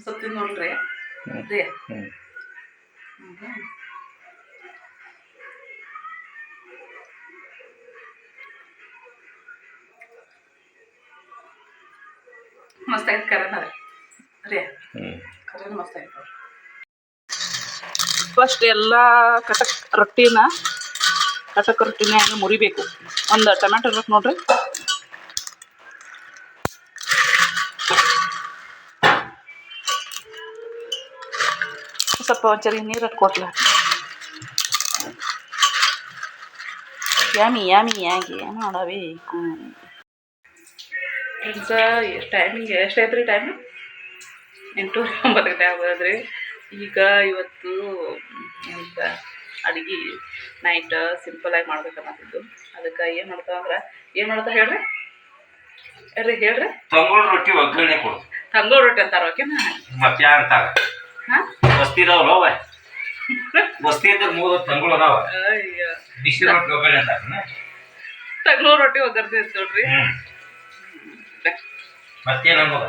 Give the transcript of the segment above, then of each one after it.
ಸ್ವಲ್ಪ ನೋಡ್ರಿ. ರೀ. ಮಸ್ತ್ ಆಗೈತೆ ಕರೆನ ರೀ. ಮಸ್ತ್ ಫಸ್ಟ್ ಎಲ್ಲ ಕಟಕ್ ರೊಟ್ಟಿನ ಕಟಕ್ ರೊಟ್ಟಿನ ಹಂಗೆ ಮುರಿಬೇಕು? ಒಂದು ಟೊಮ್ಯಾಟೊ ಇರ್ಬೇಕು ನೋಡ್ರಿ. ಸ್ವಲ್ಪ ಒಂಚೂರು ನೀರು ಕೊಟ್ಲ ಯಾಮಿ ಯಾಮಿ ಯಾಗಿ? ಮಾಡಬೇಕು ಫ್ರೆಂಡ್ಸ ಟೈಮಿಂಗ್ ಎಷ್ಟು ರೀ ಟೈಮ್ ಎಂಟು ಒಂಬತ್ತು ಗಂಟೆ ಆಗೋದ್ರಿ ಈಗ ಇವತ್ತು ಎಂತ ಅಡುಗೆ ನೈಟ್ ಸಿಂಪಲಾಗಿ ಮಾಡ್ಬೇಕನ್ನತ್ತಿದ್ದು. ಅದಕ್ಕೆ ಏನು ಮಾಡ್ತಾವ ಅಂದ್ರೆ ಏನು ಮಾಡ್ತಾ ಹೇಳ್ರಿ? ಹೇಳ್ರಿ ಹೇಳ್ರಿ? ತಂಗೋಳ ರೊಟ್ಟಿ ಒಗ್ಗರಣೆ ಕೊಡು. ತಂಗೋಳ ರೊಟ್ಟಿ ಅಂತಾರ ಓಕೆನಾ? ಮತ್ತೆ ಅಂತಾರ. ಬಸ್ತಿ ಇದಾವಲ್ಲ ಅವ? ಬಸ್ತಿ ಅಂದ್ರೆ ಮೂರು ತಂಗಳು ಅದಾವ. ಬಿಸಿ ರೊಟ್ಟಿ ಒಗ್ಗರಣೆ ಅಂತ ತಂಗೋಳ್ ರೊಟ್ಟಿ ಒಗ್ಗರಣೆ ಅಂತ ನೋಡ್ರಿ ಮತ್ತೇನ್ ಅನ್ನೋದ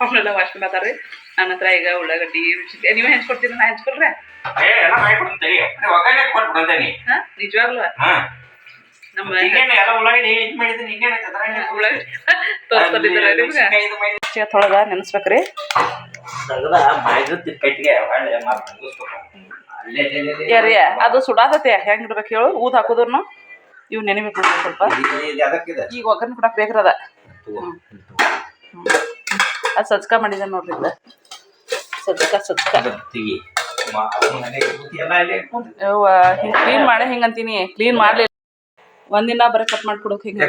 ಅವನ್ನೆಲ್ಲ ವಾಶ್ ಮಾಡತ್ತಾರ್ರಿ ನನ್ನ ಹತ್ರ ಈಗ ಉಳ್ಳಾಗಡ್ಡಿ ನೀವೇ ಹೆಂಚ್ಕೊಡ್ತೀರ ನಾ ಹೆಂಚ್ಕೊಡ್ರೆ? ನಿಜವಾಗ್ಲೂ? ನಮ್ಮ ಉಳ್ಳಾಗಡ್ಡಿ ತೊಳೆದ ನೆನೆಸ್ಬೇಕ್ರಿ. ತೆಗ್ದ ಮಾಡಿರ್ತಿ ಕಟ್ಟಿಗೆ ಹೊಳ್ಳಿ ಮತ್ತೆ. ಅಲ್ಲೇ ಯಾರಿ ಅದು ಸುಡಾತತೆ ಹೆಂಗ್ ಇಡ್ಬೇಕು ಹೇಳು? ಊದ್ ಹಾಕೋದ್ರನು? ಇವ್ ನೆನಿಬೇಕು ನೋಡ್ರಿ ಸ್ವಲ್ಪ. ಈಗ ಒಗ್ಗರಣೆ ಕೊಡಕ್ ಬೇಕ್ರದ. ಅದು ಸಜ್ಕ ಮಾಡಿದೆ ನೋಡ್ರಿ ಇದು ಸಜ್ಕ ಸಜ್ಕ. ಹಿಂಗ್ ಕ್ಲೀನ್ ಮಾಡೇ ಹಿಂಗಂತೀನಿ ಕ್ಲೀನ್ ಮಾಡ್ಲಿಲ್ಲ ಒಂದಿನ ಬರೀ ಕಟ್ ಮಾಡ್ಕೊಡಕ್ ಹಿಂಗ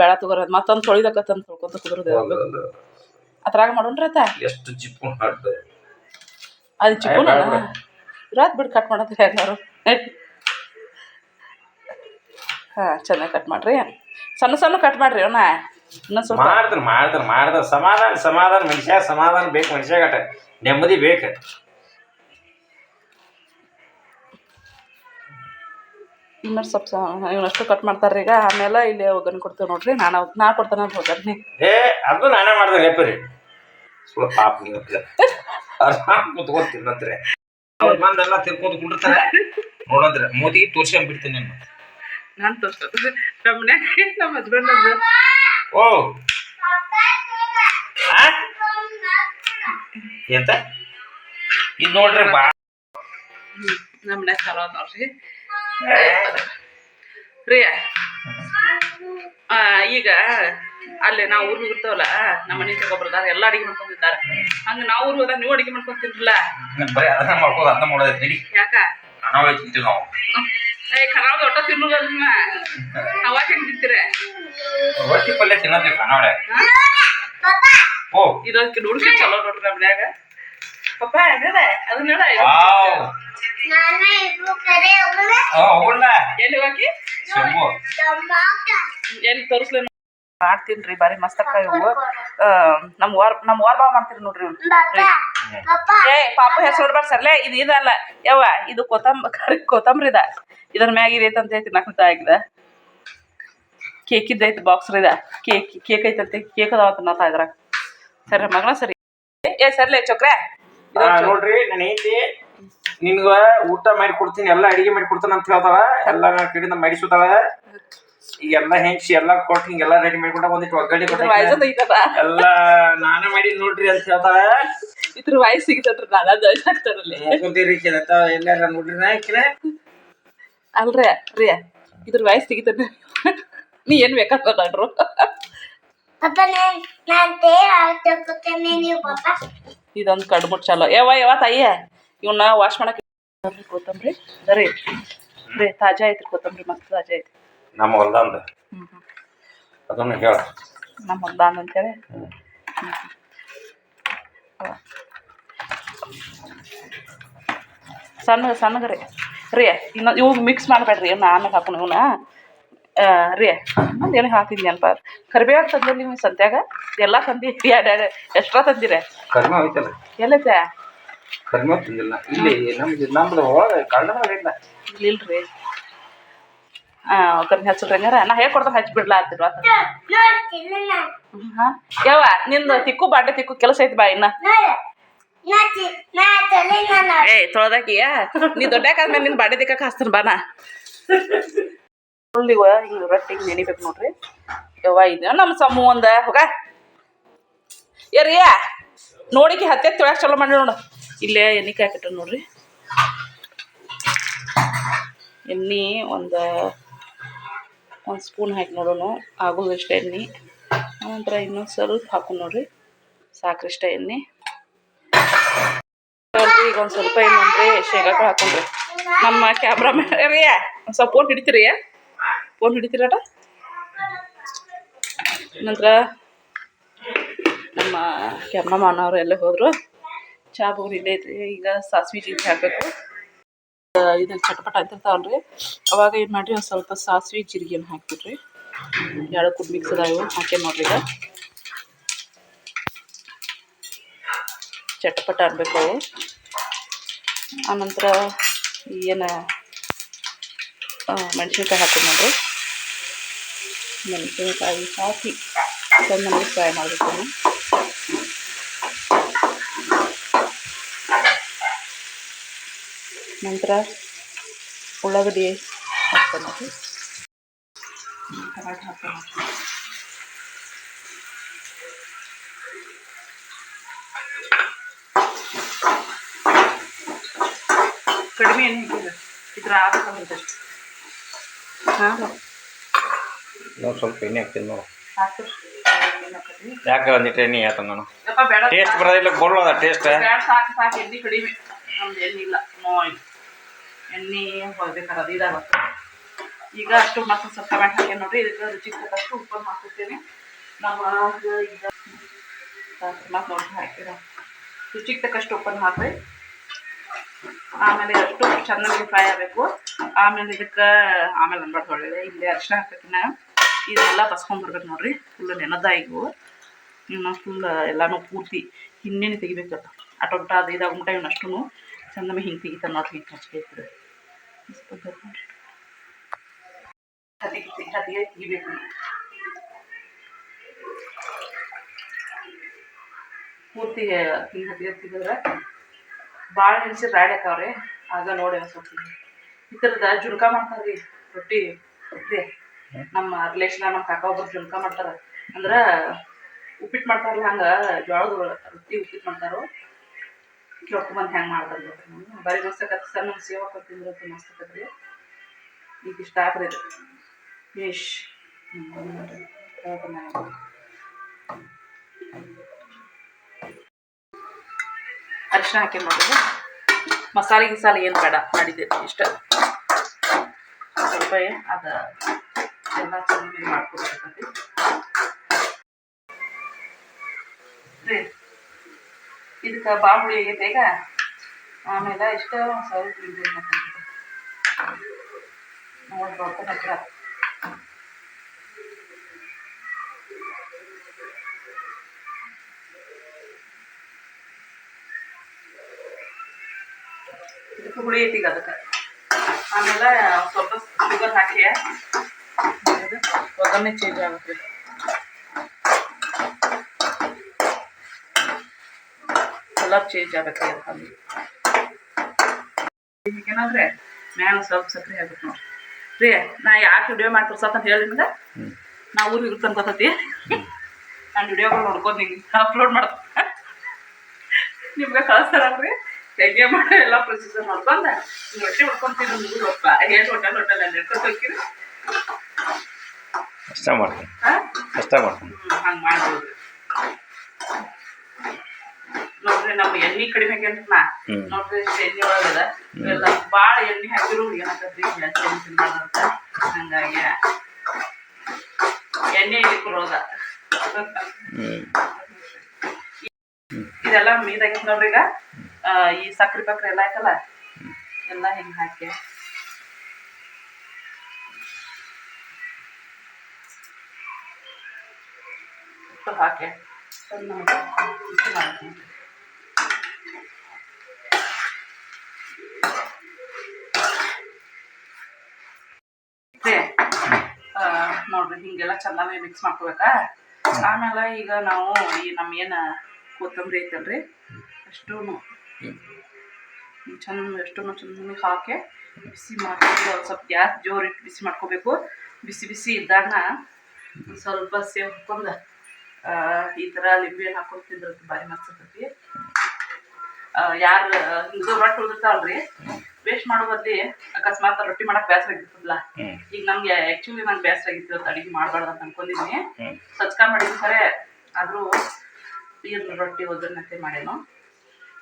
ಬೇಡ? ತಗೋರ ಮತ್ತೊಂದ್ ತೊಳಿದಕ್ಕ ತಂದ್ ತೊಳ್ಕೊಂತ ಕುದುರದ ಅದ್ರಾಗ ಮಾಡೋಣ ಆತ ಎಷ್ಟು ಜಿಪ್ಪು ಅದು ಚಿಪ್ಪು ಬೇಡ, ಬೇಡ. ರಾತ್ ಬಿಟ್ಟು ಕಟ್ ಮಾಡತ್ರಿ ಎಲ್ಲರೂ. ಹಾ ಚೆನ್ನಾಗಿ ಕಟ್ ಮಾಡ್ರಿ. ಸಣ್ಣ ಸಣ್ಣ ಕಟ್ ಮಾಡ್ರಿ ಅವನ. ಮಾಡ್ತಾರೆ ಮಾಡ್ತಾರೆ ಮಾಡ್ತಾರೆ ಮಾಡಿದ್ರ ಮಾಡಿದ್ರ. ಸಮಾಧಾನ ಸಮಾಧಾನ ಮನುಷ್ಯ ಸಮಾಧಾನ ಬೇಕು ಮನುಷ್ಯಾಗಟ ನೆಮ್ಮದಿ ಬೇಕು. ಇನ್ನೊಂದು ಸ್ವಲ್ಪ ಇವನಷ್ಟು ಕಟ್ ಮಾಡ್ತಾರ್ರಿ. ಈಗ ಆಮೇಲೆ ಇಲ್ಲಿ ಒಗ್ಗರಣೆ ಕೊಡ್ತೇವೆ ನೋಡ್ರಿ. ನಾನು ನಾ ಕೊಡ್ತೇನೆ ಅಂತ ಒಗ್ಗರಣೆ ಏ ಅದು ನಾನೇ ಮಾಡ್ದೆ ಲೇಪರಿ. ಸುಳ್ಳು ಪಾಪ ನೀವು ಆರಾಮ್ ತಿರ್ಕೊಂಡು ತಿನ್ನಂತ್ರೆ. ಅವ್ರ ಮಂದೆಲ್ಲ ತಿರ್ಕೊಂಡ್ ಕುಂಡಿರ್ತಾರೆ. ನೋಡಂದ್ರೆ ಮೋದಿಗೆ ತೋರ್ಸ್ಕೊಂಡ್ ಬಿಡ್ತೀನಿ ನಾನು ನಾನು ತೋರ್ಸೋದು. ನಮ್ಮ ನಮ್ಮ ಹಸ್ಬೆಂಡ್ ಅದು ಓ? ಎಂತ? ಇದು ನೋಡ್ರಿ ಬಾ. ನಮ್ಮನೆ ಚಲೋ ಅದಾವ್ರಿ ನೋಡ್ರಿ. ರೀ ಆ, ಈಗ ಅಲ್ಲೇ ನಾವು ಊರಿಗೆ ಇರ್ತೇವಲ್ಲ ನಮ್ಮ ಮನೆ ಒಬ್ಬರದಾರ ಎಲ್ಲ ಅಡಿಗೆ ಮಾಡ್ಕೊಂಡಿದ್ದಾರೆ. ಹಂಗೆ ನಾವು ಊರಿಗೆ ಹೋದಾಗ ನೀವು ಅಡಿಗೆ ಮಾಡ್ಕೊಂತಿರಲಿಲ್ಲ ಬರೀ ಅದನ್ನ ಮಾಡ್ಕೋದು ಅದನ್ನ ಮಾಡೋದು ನಡಿ. ಯಾಕ? ಕಣವ ತಿಂತೀವಿ ನಾವು. ಏ ಖರಾಬ್ ಒಟ್ಟ ತಿನ್ನಲ್ಲ ನಿಮ್ಮ ಅವಾಗ ಹೆಂಗ್ ತಿಂತೀರ? ರೊಟ್ಟಿ ಪಲ್ಯ ತಿನ್ನತ್ತೀವಿ ಕಣವಳೆ. ಓ. ಇದಕ್ಕೆ ಹುಡುಗಿ ಚಲೋ ನೋಡ್ರಿ ನಮ್ಮ ಮನ್ಯಾಗ. ಪಪ್ಪ ಅದನ್ನ ಹೋಗ್ಲ ಎಲ್ಲಿ ಹೋಗಿ? ಎಲ್ಲಿ ತೋರಿಸ್ಲಿ ಮಾಡ್ತೀನಿ ಬಾರಿ ಮಸ್ತ್ ಅಕ್ಕ ಇವು. ನಮ್ ನಮ್ಮ ವಾರ್ ನಮ್ಮ ವಾರ ಬಾ ಮಾಡ್ತೀರಿ ನೋಡ್ರಿ. ಏ ಪಾಪ ಹೆಸರು ನೋಡ್ಬಾರ್ದು ಸರ್ಲೆ ಇದು ಇದಲ್ಲ. ಯವ್ವ ಇದು ಕೊತ್ತಂಬರಿ ಕೊತ್ತಂಬರಿ ಇದ ಇದ್ರ ಮ್ಯಾಗ ಇದೈತೆ ಅಂತ ಐತಿ ನಾಲ್ಕು ಆಗಿದೆ ಕೇಕ್ ಇದ್ದೈತಿ ಬಾಕ್ಸ್ ಇದ ಕೇಕ್ ಕೇಕ್ ಐತಂತೆ. ಕೇಕ್ ಅದಾವ ಅಂತ ನಾ ಇದ್ರಾಗ ಸರಿ ಮಗನ ಸರಿ. ಏ ಸರ್ಲೇ ಚೊಕ್ರೆ. ನೋಡ್ರಿ ನನ್ನ ಹೆಂಡತಿ ನಿನ್ಗ ಊಟ ಮಾಡಿ ಕೊಡ್ತೀನಿ ಎಲ್ಲ ಅಡಿಗೆ ಮಾಡಿ ಕೊಡ್ತಾನ ಅಂತ ಹೇಳ್ತಾಳ ಎಲ್ಲ ನನ್ನ ಕಡೆಯಿಂದ ಮಾಡಿಸುತ್ತಾಳ ಈಗೆಲ್ಲ ಹೆಂಗ್ಸಿ ಎಲ್ಲ ಕೊಟ್ಟು ಹಿಂಗೆಲ್ಲ ರೆಡಿ ಮಾಡ್ಕೊಂಡ ಒಂದಿಟ್ಟು ಇದ್ರ ಕೊಟ್ಟ ಎಲ್ಲ ನಾನೇ ಮಾಡಿ ನೋಡ್ರಿ ಅಂತ ಹೇಳ್ತಾಳ ಇದ್ರ ವಾಯ್ಸ್ ಸಿಗ್ತದ್ರಿ ನಾನು ಆಗ್ತಾರಲ್ಲಿ ಮುಗ್ಕೊಂತೀರಿ ಅಂತ ಎಲ್ಲಾರ ನೋಡ್ರಿ ನಾ ಅಲ್ರಿ ರೀ ಇದ್ರ ವಯಸ್ಸು ಸಿಗ್ತದ ನೀ ಏನ್ ನೋಡ್ರು ಇದೊಂದು ಕಡ್ಬಿಟ್ಟು ಚಲೋ. ಯಾವ ಯಾವ ತಾಯಿ ಇವನ್ನ ವಾಶ್ ಮಾಡಕ್ಕೆ ಕೊತ್ತಂಬ್ರಿ ಕೊತ್ತಂಬ್ರಿ. ರೀ ರೀ ತಾಜಾ ಐತ್ರಿ ಕೊತ್ತಂಬ್ರಿ ಮಸ್ತ್ ತಾಜಾ ಐತಿ ನಮ್ಮ ಹೊಲ್ದಂದ? ಅದನ್ನು ಹೇಳ. ನಮ್ಮ ಹೊಲ್ದಾನ ಅಂತೇಳಿ? ಸಣ್ಣ ಸಣ್ಣಗೆ ರೀ. ರೀ ಇನ್ನೊಂದು ಇವು ಮಿಕ್ಸ್ ಮಾಡಬೇಡ್ರಿ ಇವ್ನ ಆಮೇಲೆ ಹಾಕೋಣ ಇವನ್ನ ರೀ ಒಂದು ಏನು ಹಾಕಿದ್ನಿ ಅಲ್ಪ. ಕರಿಬೇವು ತಂದಿಲ್ಲ ನೀವು ಸಂತ್ಯಾಗ? ಎಲ್ಲ ತಂದಿ ಎಕ್ಸ್ಟ್ರಾ ತಂದಿರ? ಕಡಿಮೆ ಹೋಯ್ತಲ್ಲ? ಎಲ್ಲೈತೆ ಕಡಿಮೆ ತಿಂದಿಲ್ಲ. ಇಲ್ಲಿ ನಮ್ದು ನಮ್ದು ಒಳಗೆ ಇಲ್ಲ. ಇಲ್ರಿ. ಹಾಂ ಒಗ್ಗರಣೆ ಹಚ್ಚಿದ್ರೆ ಹಂಗಾರ. ನಾ ಹೇಳ್ಕೊಡ್ತಾನೆ ಹಚ್ಚಿ ಬಿಡ್ಲಾ ಅಂತಿಲ್ವಾ? ಹಾಂ? ಯಾವ ನಿಂದು ತಿಕ್ಕು ಬಾಂಡೆ ತಿಕ್ಕು ಕೆಲಸ ಐತಿ ಬಾ ಇನ್ನ. ಏ ತೊಳ್ದಾಕಿಯಾ? ನೀ ದೊಡ್ಡಾಕಾದ್ಮೇಲೆ ನಿನ್ ಬಾಂಡೆ ತಿಕ್ಕಕ್ಕೆ ಹಚ್ತಾನೆ ಬಾನ ಇವ ಹಿಂಗೆ ರೊಟ್ಟಿಗೆ ನೆನಿಬೇಕು ನೋಡ್ರಿ. ಯವ್ವ, ಇದು ನಮ್ಮ ಸಮ್ಮು ಒಂದ, ಹೋಗ. ಏರಿಯ ನೋಡಿಕೆ ಹತ್ತೆ ತೊಳ್ಯಾಕ ಚಲೋ ಮಾಡಿ ನೋಡು. ಇಲ್ಲೇ ಎಣ್ಣೆ ಕಾಯ್ಕಿಟ್ಟ ನೋಡ್ರಿ. ಎಣ್ಣೆ ಒಂದು ಒಂದು ಸ್ಪೂನ್ ಹಾಕಿ ನೋಡೋಣ ಆಗೋದು ಇಷ್ಟ ಎಣ್ಣೆ. ನಂತರ ಇನ್ನೊಂದು ಸ್ವಲ್ಪ ಹಾಕು ನೋಡ್ರಿ. ಸಾಕ್ರಿಷ್ಟ ಎಣ್ಣೆ. ಈಗ ಒಂದು ಸ್ವಲ್ಪ ಏನಂದ್ರೆ ನೋಡ್ರಿ ಶೇಂಗಾ ಕಾಳು ಹಾಕೊಂಡ್ರಿ. ನಮ್ಮ ಕ್ಯಾಮ್ರಾ ರೀ ಒಂದು ಸ್ವಲ್ಪ ಹಿಡಿತೀರಿ ಫೋನ್ ಹಿಡಿತೀರಾಟ? ನಂತರ ನಮ್ಮ ಕೆಮ್ಮ ಅವರು ಎಲ್ಲ ಹೋದರು. ಚಹಾ ಬೋರ್ ಇಲ್ಲೇ ಐತ್ರಿ ಈಗ ಸಾಸ್ವೆ ಜೀರಿಗೆ ಹಾಕಬೇಕು. ಇದು ಚಟಪಟ ಅಂತಿರ್ತಾವಲ್ರಿ ಅವಾಗ ಏನು ಮಾಡಿರಿ, ಒಂದು ಸ್ವಲ್ಪ ಸಾಸ್ವೆ ಜೀರಿಗೆನ ಹಾಕ್ಬಿಟ್ರಿ. ಎರಡು ಕುಡ್ ಮಿಕ್ಸ್ ಅದಾವು ಹಾಕಿ ನೋಡ್ರಿ ಈಗ. ಚಟಪಟ ಅನ್ಬೇಕು ಅವು. ಆನಂತರ ಏನು ಮೆಣಸಿನ್ಕಾಯಿ ಹಾಕೋದು ಮೆಣಸಿನಕಾಯಿ ಹಾಕಿ ಚೆನ್ನಾಗಿ ಫ್ರೈ ಮಾಡಬೇಕು ನಂತರ ಉಳ್ಳಾಗಡ್ಡಿ ಟೊಮ್ಯಾಟೊ ಹಾಕ್ತಾನೆ ನೋಡ್ರಿ. ಕಡಿಮೆ ಏನು ಇದ್ರ ಆಗಬೇಕಂತಷ್ಟು ಹಾಂ ಇನ್ನೊಂದು ಸ್ವಲ್ಪ ಎಣ್ಣೆ ಹಾಕ್ತೀನಿ ನೋಡು. ಯಾಕೆ ಒಂದಿಟ್ಟು ಎಣ್ಣೆ ಆಯ್ತು ನಾನು? ಟೇಸ್ಟ್ ಬರೋದಿಲ್ಲ ಗೋಳ್ಳದ ಟೇಸ್ಟ್ ಸಾಕು ಸಾಕು ಎಣ್ಣೆ ಕಡಿಮೆ. ನಮ್ದು ಎಣ್ಣೆ ಇಲ್ಲ. ನೋಯ್ ಎಣ್ಣೆ ಹೊಯ್ಬೇಕಾದ್ರೆ ಇದಾಗುತ್ತೆ. ಈಗ ಅಷ್ಟು ಮತ್ತೆ ಸ್ವಲ್ಪ ಟೊಮ್ಯಾಟೊ ಹಾಕಿ ನೋಡ್ರಿ ಇದಕ್ಕೆ ರುಚಿಗೆ ತಕ್ಕಷ್ಟು ಉಪ್ಪು ಹಾಕಿರ್ತೀನಿ ನಮ್ಮ ಈಗ ಮತ್ತೆ ನೋಡಿ ಹಾಕಿರ ರುಚಿಗೆ ತಕ್ಕಷ್ಟು ಉಪ್ಪನ್ನು ಹಾಕ್ರಿ. ಆಮೇಲೆ ಅಷ್ಟು ಚೆನ್ನಾಗಿ ಫ್ರೈ ಆಗಬೇಕು. ಆಮೇಲೆ ಇದಕ್ಕೆ, ಆಮೇಲೆ ಅನ್ಬಾರ್ದು ಒಳ್ಳೆ ಇಲ್ಲೇ ಅರಿಶಿನ ಹಾಕಿನ ಇದೆಲ್ಲ ಬಸ್ಕೊಂಡ್ಬರ್ಬೇಕು ನೋಡ್ರಿ. ಫುಲ್ ನೆನದ ಇನ್ನು ಫುಲ್ ಎಲ್ಲಾನು ಪೂರ್ತಿ ಹಿಂದೇನೆ ತೆಗಿಬೇಕು ಅಟೋಟ ಅದು ಇದಾಗ ಮುಟ ಇವನು ಅಷ್ಟು ಚಂದಮೆ ಹಿಂಗೆ ತೆಗಿತ ನೋಡ್ರಿ, ಹಿಂಗೆ ಹಚ್ಬೇಕು ಹದಿಗೆ ತೆಗಿಬೇಕು ಪೂರ್ತಿ ಹಿಂಗೆ ಹದಿಗೆ ತೆಗೆದ್ರೆ ಭಾಳ ನೆನೆಸಿ ರಾಡಿ ರೀ ಆಗ ನೋಡಿ ಅನ್ಸುತ್ತೆ ಈ ಥರದ ಜುಲ್ಕ ಮಾಡ್ತಾರ್ರಿ ರೊಟ್ಟಿ. ರೊಟ್ಟಿ ನಮ್ಮ ರಿಲೇಷನ್ ನಮ್ಮ ಕಾಕ ಒಬ್ಬರು ಜುಣ್ಕ ಮಾಡ್ತಾರ. ಅಂದ್ರೆ ಉಪ್ಪಿಟ್ಟು ಮಾಡ್ತಾರಲ್ಲ, ಹಂಗೆ ಜೋಳದ ರೊಟ್ಟಿ ಉಪ್ಪಿಟ್ಟು ಮಾಡ್ತಾರೋ. ಕೇಳ್ಕೊಂಬಂದು ಹೆಂಗೆ ಮಾಡ್ತಾರೆ ಬರಿ ಬರೀ ಮಸ್ತ್ ಸರ್ ನಮ್ಮ ಸೇವಾ ಕೊಡ್ತಿದ್ರೆ ಮಸ್ತ್ ರೀ. ಈಗ ಇಷ್ಟ ಆಗ್ರಿ ಇದು ಫಿಶ್ ಅರಿಶಿನ ಹಾಕಿ ಮಾಡಿದ್ರೆ ಮಸಾಲೆ ಗಿಸಾಲೆ ಏನು ಬೇಡ, ಮಾಡಿದ್ದೆ ಇಷ್ಟ. ಸ್ವಲ್ಪ ಅದು ಎಲ್ಲ ಚೆನ್ನಾಗಿ ಮಾಡ್ಕೊಡ್ಬೇಕಂತ. ಇದಕ್ಕೆ ಭಾಳ ಹುಳಿ ಆಗೈತೆ ಈಗ ಆಮೇಲೆ ಇಷ್ಟ ಸ್ವಲ್ಪ ನೋಡಿ ಹತ್ರ. ಹುಳಿ ಐತಿ ಈಗ ಅದಕ್ಕೆ. ಆಮೇಲೆ ಸ್ವಲ್ಪ ಶುಗರ್ ಹಾಕಿ ಒಗ್ಗರಣೆ ಚೇಂಜ್ ಆಗುತ್ತೆ. ಕಲರ್ ಚೇಂಜ್ ಆಗುತ್ತೆ ಅಲ್ಲಿ ಏನಂದ್ರೆ ಮ್ಯಾಲ ಸ್ವಲ್ಪ ಸಕ್ಕರೆ ಆಗುತ್ತೆ ನೋಡಿ ರೀ ನಾ ಯಾಕೆ ವಿಡಿಯೋ ಮಾಡ್ತಾರೆ ಸತ್ ಅಂತ ಹೇಳಿ ನಿಮ್ಗೆ? ನಾ ಊರಿಗೆ ಗೊತ್ತೈತಿ. ನಾನು ವಿಡಿಯೋಗಳು ನೋಡ್ಕೊಂಡು ನೀವು ಅಪ್ಲೋಡ್ ಮಾಡ್ತೀನಿ. ನಿಮ್ಗೆ ಕಳಿಸ್ತಾರಲ್ರಿ ಹೆಂಗೆ ಮಾಡೋ ಎಲ್ಲ ಪ್ರೊಸೀಜರ್ ಮಾಡ್ಕೊಂಡ ನೀವು ರೊಟ್ಟಿ ಮಾಡ್ಕೊಂತೀನಿ ಮುಗಿದು ಹೋಗ್ಪ ಏನು ಹೋಟೆಲ್ ಹೋಟೆಲ್ ಅಲ್ಲಿ ಇಟ್ಕೊಂಡು ಹೋಗ್ತೀರಿ? ಅಷ್ಟ ಮಾಡ್ತೀನಿ. ಹಾಂ? ಅಷ್ಟ ಮಾಡ್ತೀನಿ. ಹಂಗೆ ಮಾಡ್ಬೋದು. ನೋಡ್ರಿ ನಮ್ಮ ಎಣ್ಣೆ ಕಡಿಮೆ ಆಗ್ಯಾನ. ನೋಡ್ರಿ ಎಣ್ಣೆ ಎಣ್ಣೆ ಒಳಗದ ಎಲ್ಲ ಭಾಳ ಎಣ್ಣೆ ಹಾಕಿರು ಏನಾಗತ್ರಿ ಜಾಸ್ತಿ ಎಣ್ಣೆ ತಿನ್ಬಾರ್ದಂತ. ಹಂಗಾಗಿ ಎಣ್ಣೆ ಇಟ್ಕೊಳೋದ ರೋಗ ಇದೆಲ್ಲ ಮೀದಾಗಿತ್ತು ನೋಡ್ರಿ ಈಗ. ಈ ಸಕ್ರೆ ಪಕ್ರೆ ಎಲ್ಲ ಆಯ್ತಲ್ಲ ಎಲ್ಲ ಹಿಂಗೆ ಹಾಕಿ ಉಪ್ಪು ಹಾಕಿ ರೀ ನೋಡ್ರಿ, ಹಿಂಗೆಲ್ಲ ಚೆನ್ನಾಗಿ ಮಿಕ್ಸ್ ಮಾಡ್ಕೋಬೇಕಾ? ಆಮೇಲೆ ಈಗ ನಾವು ಈ ನಮ್ಮ ಏನು ಕೊತ್ತಂಬರಿ ಐತಲ್ರಿ, ಅಷ್ಟು ಚಂದ ಎಷ್ಟನ್ನು ಚೆನ್ನಾಗಿ ಹಾಕಿ ಬಿಸಿ ಮಾಡ್ಕೊಂಡು ಒಂದು ಸ್ವಲ್ಪ ಗ್ಯಾಸ್ ಜೋರಿಟ್ಟು ಬಿಸಿ ಮಾಡ್ಕೋಬೇಕು. ಬಿಸಿ ಬಿಸಿ ಇದ್ದಾಗ ಒಂದ್ ಸ್ವಲ್ಪ ಸೇವ್ ಹಾಕೊಂಡು ಈ ಥರ ಲಿಂಬೆ ಹಣ್ಣ್ ಹಾಕೊಂಡು ತಿಂದ್ರೆ ಭಾರಿ ಮಸ್ತ್ ಇರ್ತೈತಿ ಯಾರು ಇದು ರೊಟ್ಟಿ ಉಳಿದಿರ್ತಾವಲ್ರಿ ವೇಸ್ಟ್ ಮಾಡೋ ಬದ್ಲಿ ಅಕಸ್ಮಾತ್ ರೊಟ್ಟಿ ಮಾಡಕ್ ಬೇಸರ ಆಗಿರ್ತದಲ್ಲ. ಈಗ ನಮ್ಗೆ ಆಕ್ಚುಲಿ ನಂಗೆ ಬೇಸರ ಆಗಿತ್ತು ಇವತ್ತು ಅಡಿಗೆ ಮಾಡಬಾರ್ದು ಅಂತ ಅನ್ಕೊಂಡಿದ್ದೀನಿ. ಸಚ್ಕ ಮಾಡಿದ್ವಿ ಖರೆ ಆದರೂ ಏನು ರೊಟ್ಟಿ ಒಗ್ಗರಣೆ ಮಾಡೇನು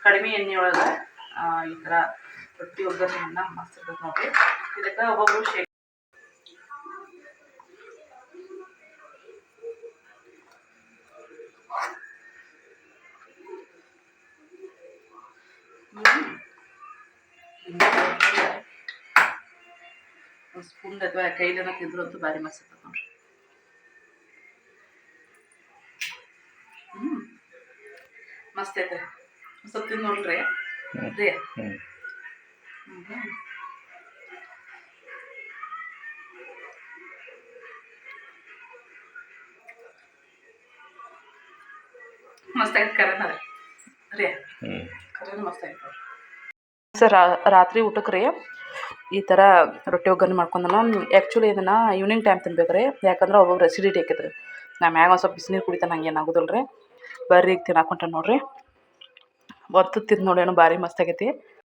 ಕಡಿಮೆ ಎಣ್ಣೆಯೊಳಗೆ ಈ ಥರ ರೊಟ್ಟಿ ಒಗ್ಗರಣೆಯನ್ನು ಮಸ್ತ್ ಇರ್ತದೆ ನೋಡ್ರಿ ಇದಕ್ಕೆ ಒಬ್ಬೊಬ್ರು ಶೇ ಸ್ಪೂನ್ ಅಥವಾ ಕೈಲೇನ ತಿಂದ್ರು ಅಂತೂ ಭಾರಿ ಮಸ್ತ್ ಇರ್ತದೆ ನೋಡ್ರಿ. ಹ್ಞೂ ಮಸ್ತ್ ಐತೆ. ಒಂದ್ ನೋಡ್ರೆ. ರೀ. ಮಸ್ತ್ ಕರೆನ ರೀ ಕರೆನ ಮಸ್ತ್ ಸರ್ ರಾತ್ರಿ ಊಟಕ್ಕೆ ರೀ. ಈ ಥರ ರೊಟ್ಟಿ ಒಗ್ಗರಣೆ ಮಾಡ್ಕೊಂಡನ. ಆ್ಯಕ್ಚುಲಿ ಇದನ್ನು ಈವ್ನಿಂಗ್ ಟೈಮ್ ತಿನ್ಬೇಕು ರೀ. ಯಾಕಂದ್ರೆ ಒಬ್ಬೊಬ್ರು ಅಸಿಡಿಟಿ ಆಕೈತೆ ನಾ ಮ್ಯಾಗ ಒಂದು ಸ್ವಲ್ಪ ಬಿಸಿನೀರು ಕುಡಿತಾನೆ ಹಂಗೆ ಏನಾಗೋದಿಲ್ಲ ರೀ ಬರ್ರಿ ಈಗ ತಿನ್ನಾಕೊಂಟ ನೋಡ್ರಿ. ಒತ್ತು ತಿಂದು ಭಾರಿ ಮಸ್ತ್ ಆಗೈತಿ.